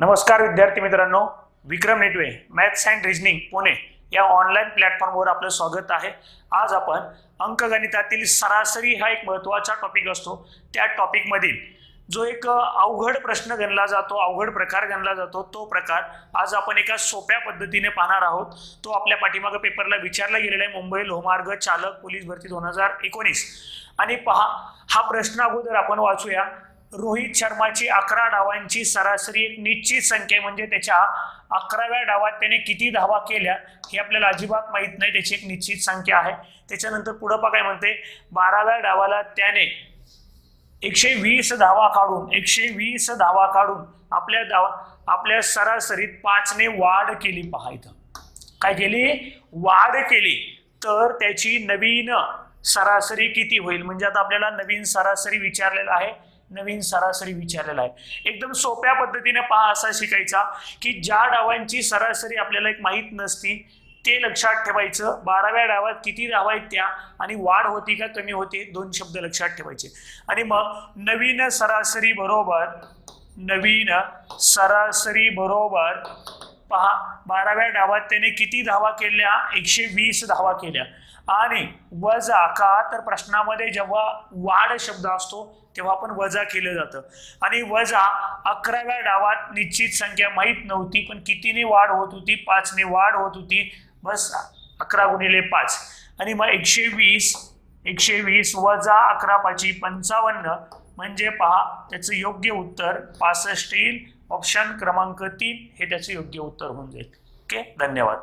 नमस्कार विद्यार्थी मित्रांनो. विक्रम नेटवे मॅथ्स अँड रिजनिंग पुणे या ऑनलाईन प्लॅटफॉर्मवर आपलं स्वागत आहे. आज आपण अंकगणितातील सरासरी हा एक महत्त्वाचा टॉपिक असतो. त्या टॉपिकमधील जो एक अवघड प्रश्न गणला जातो अवघड प्रकार गणला जातो तो प्रकार आज आपण एका सोप्या पद्धतीने पाहणार आहोत. तो आपल्या पाठीमागं पेपरला विचारला गेलेला आहे मुंबई लोहमार्ग चालक पोलीस भरती दोन हजार एकोणीस. आणि पहा हा प्रश्न अगोदर आपण वाचूया. रोहित शर्माची अकरा डावांची सरासरी एक निश्चित संख्या म्हणजे त्याच्या अकराव्या डावात त्याने किती धावा केल्या हे आपल्याला अजिबात माहीत नाही. त्याची एक निश्चित संख्या आहे. त्याच्यानंतर पुढं बघाय काय म्हणते बाराव्या डावाला त्याने एकशे वीस धावा काढून एकशे वीस धावा काढून आपल्या धावा आपल्या सरासरीत पाचने वाढ केली पहा इथं. काय केली? वाढ केली. तर त्याची नवीन सरासरी किती होईल? म्हणजे आता आपल्याला नवीन सरासरी विचारलेला आहे. नवीन सरासरी विचारलेला आहे. एकदम सोप्या पद्धतीने पहा असा शिकायचा की ज्या डावांची सरासरी आपल्याला एक माहीत नसती ते लक्षात ठेवायचं. बाराव्या डावात किती धावा आहेत त्या आणि वाढ होती का कमी होती दोन शब्द लक्षात ठेवायचे. आणि मग नवीन सरासरी बरोबर नवीन सरासरी बरोबर पहा बाराव्या डावात त्याने किती धावा केल्या? एकशे वीस धावा केल्या. आणि वजा का? तर प्रश्नामध्ये जेव्हा वाढ शब्द असतो तेव्हा आपण वजा केलं जातं. आणि वजा अकराव्या डावात निश्चित संख्या माहीत नव्हती पण कितीने वाढ होत होती? पाचने वाढ होत होती. बस अकरा गुणिले पाच. आणि मग एकशे वीस एकशे वीस वजा अकरा पाची पंचावन्न. म्हणजे पहा त्याचं योग्य उत्तर पासष्ट येईल. ऑप्शन क्रमांक तीन हे त्याचं योग्य उत्तर होऊन जाईल. ओके धन्यवाद.